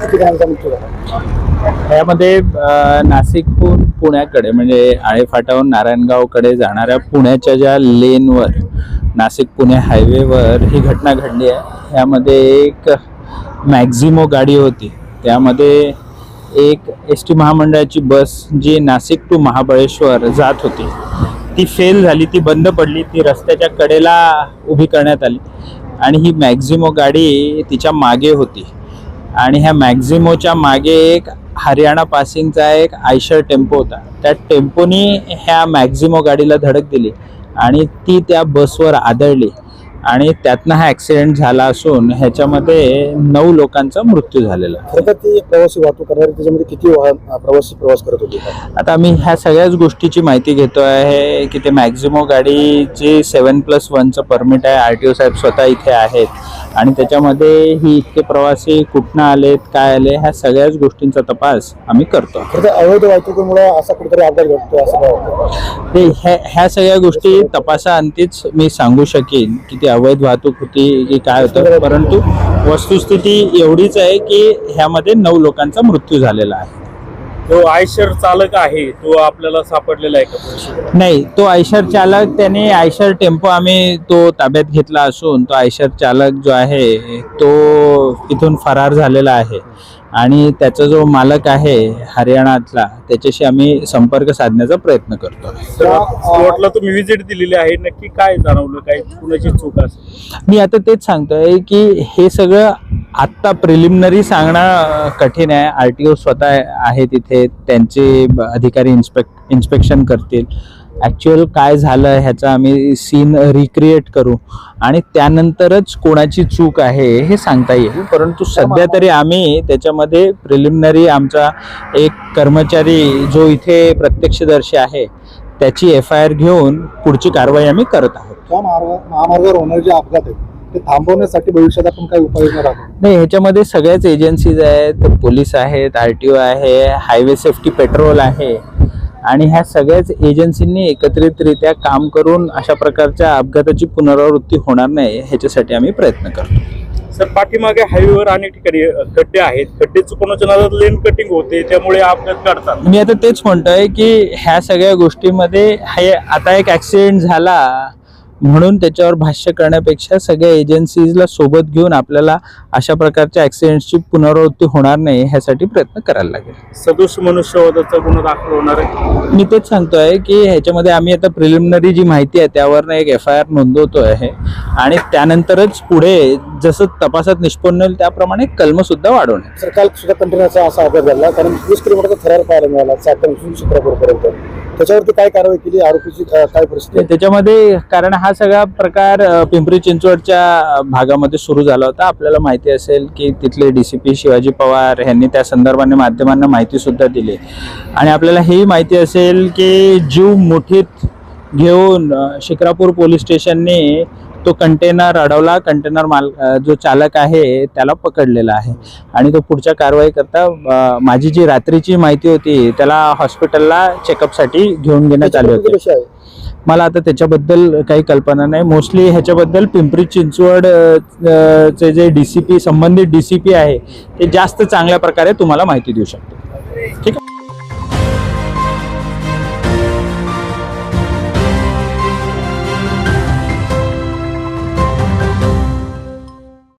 किती मृत्यू झाला यामध्ये नाशिकहून पुण्याकडे म्हणजे आळे फाटाहून नारायणगावकडे जाणाऱ्या पुण्याच्या ज्या लेनवर नाशिक पुणे हायवेवर ही घटना घडली आहे. यामध्ये एक मॅक्झिमो गाडी होती. त्यामध्ये एक एस टी महामंडळाची बस जी नाशिक टू महाबळेश्वर जात होती. ती फेल झाली ती बंद पडली ती रस्त्याच्या कडेला उभी करण्यात आली. आणि ही मॅक्झिमो गाडी तिच्यामागे होती. आणि ह्या मॅक्झिमोच्या मागे एक हरियाणा पासिंगचा एक आयशर टेम्पो होता. त्या टेम्पोनी ह्या मॅक्झिमो गाडीला धडक दिली आणि ती त्या बसवर आदळली. आणि त्यातनं हा ॲक्सिडेंट झाला असून ह्याच्यामध्ये नऊ लोकांचा मृत्यू झालेला. खरं तर ती प्रवासी वाहतूक करणारी त्याच्यामध्ये किती वाहन प्रवासी प्रवास करत होते? आता आम्ही ह्या सगळ्याच गोष्टीची माहिती घेतो आहे की ते मॅक्झिमो गाडीची सेवन प्लस वनचं परमिट आहे. आर टी ओ साहेब स्वतः इथे आहेत. आणि त्याच्यामध्ये ही इतके प्रवासी कुठनं आलेत काय आले ह्या सगळ्याच गोष्टींचा तपास आम्ही करतो. अवैध वाहतुकीमुळे असा कुठेतरी अपघात घडतो असं ते ह्या ह्या सगळ्या गोष्टी तपासाअंतीच मी सांगू शकेन की ती अवैध वाहतूक होती की काय होतं. परंतु वस्तुस्थिती एवढीच आहे की ह्यामध्ये नऊ लोकांचा मृत्यू झालेला आहे. जो आयशर चालक आहे तो आपल्याला सापडलेला आहे का नाही तो आयशर चालक त्याने आयशर टेम्पो आम्ही तो ताब्यात घेतला असून तो आयशर चालक जो आहे तो इथून फरार झालेला आहे. आणि त्याचा जो मालक आहे हरियाणातला त्याच्याशी आम्ही संपर्क साधण्याचा प्रयत्न करतो. स्पॉटला तुम्ही व्हिजिट दिलेली आहे नक्की काय जाणवलं? काय कुणाची चूक असेल? मी आता तेच सांगतोय की हे सगळं आत्ता प्रिलिमिनरी सांगणं कठीण आहे. आर टी ओ स्वतः आहे तिथे. त्यांचे अधिकारी इन्स्पेक्ट इन्स्पेक्शन करतील. ॲक्च्युअल काय झालं ह्याचा आम्ही सीन रिक्रिएट करू. आणि त्यानंतरच कोणाची चूक आहे हे सांगता येईल. परंतु सध्या तरी आम्ही त्याच्यामध्ये प्रिलिमिनरी आमचा एक कर्मचारी जो इथे प्रत्यक्षदर्शी आहे त्याची एफ आय आर घेऊन पुढची कारवाई आम्ही करत आहोत. त्या मार्ग महामार्गावर जे अपघात आहे ते थांबवण्यासाठी भविष्यात आपण काही उपाययोजना राबवू. नाही ह्याच्यामध्ये सगळ्याच एजन्सीज आहेत पोलीस आहेत आर टी ओ आहे हायवे सेफ्टी पेट्रोल आहे. आणि ह्या सगळ्याच एजन्सींनी एकत्रितरित्या काम करून अशा प्रकारच्या अपघाताची पुनरावृत्ती होणार नाही ह्याच्यासाठी आम्ही प्रयत्न करतो. सर पाठीमागे हायवेवर अनेक ठिकाणी खड्डे आहेत. खड्डे चुकवण्याच्या नादात लेन कटिंग होते त्यामुळे अपघात घडतात. मी आता तेच म्हणतोय की ह्या सगळ्या गोष्टीमध्ये हे आता एक ऍक्सिडेंट झाला म्हणून त्याच्यावर भाष्य करण्यापेक्षा सगळ्या एजन्सीजला सोबत घेऊन आपल्याला अशा प्रकारच्या ऍक्सिडेंटची पुनरावृत्ती होणार नाही ह्यासाठी प्रयत्न करायला लागेल. सदोष मनुष्यवधाचा गुन्हा दाखल होणार आहे? मी तेच सांगतोय की ह्याच्यामध्ये आम्ही आता प्रिलिमिनरी जी माहिती आहे त्यावरनं एक एफ आय आर नोंदवतो आहे. आणि त्यानंतरच पुढे जसं तपासात निष्पन्न होईल त्याप्रमाणे कलम सुद्धा वाढवणे सर काल सुद्धा कंटेनरचा असा अपघात झाला कारण वीस किलोमीटरचा थरार पाहायला मिळाला चाकण चित्रापूरपर्यंत त्याच्यावरती काय कारवाई केली? आरोपीची काय परिस्थिती? आहे? त्याच्यामध्ये कारण हा सगळा प्रकार पिंपरी चिंचवडच्या भागामध्ये सुरू झाला होता. आपल्याला माहिती असेल की तिथले D C P Shivaji Pawar यांनी त्या संदर्भाने माध्यमांना माहिती सुद्धा दिली. आणि आपल्याला हेही माहिती असेल की जीव मुठीत घेऊन शिक्रापूर पोलीस स्टेशनने तो कंटेनर अडवला. कंटेनर माल जो चालक आहे त्याला पकडलेला आहे. आणि तो पुढच्या कारवाई करता माझी जी रात्रीची माहिती होती त्याला हॉस्पिटलला चेकअपसाठी घेऊन घेण्यात आले होती. होते मला आता त्याच्याबद्दल काही कल्पना नाही. मोस्टली ह्याच्याबद्दल पिंपरी चिंचवड चे जे डी सी पी संबंधित डी सी पी आहे ते जास्त चांगल्या प्रकारे तुम्हाला माहिती देऊ शकतो. ठीक आहे?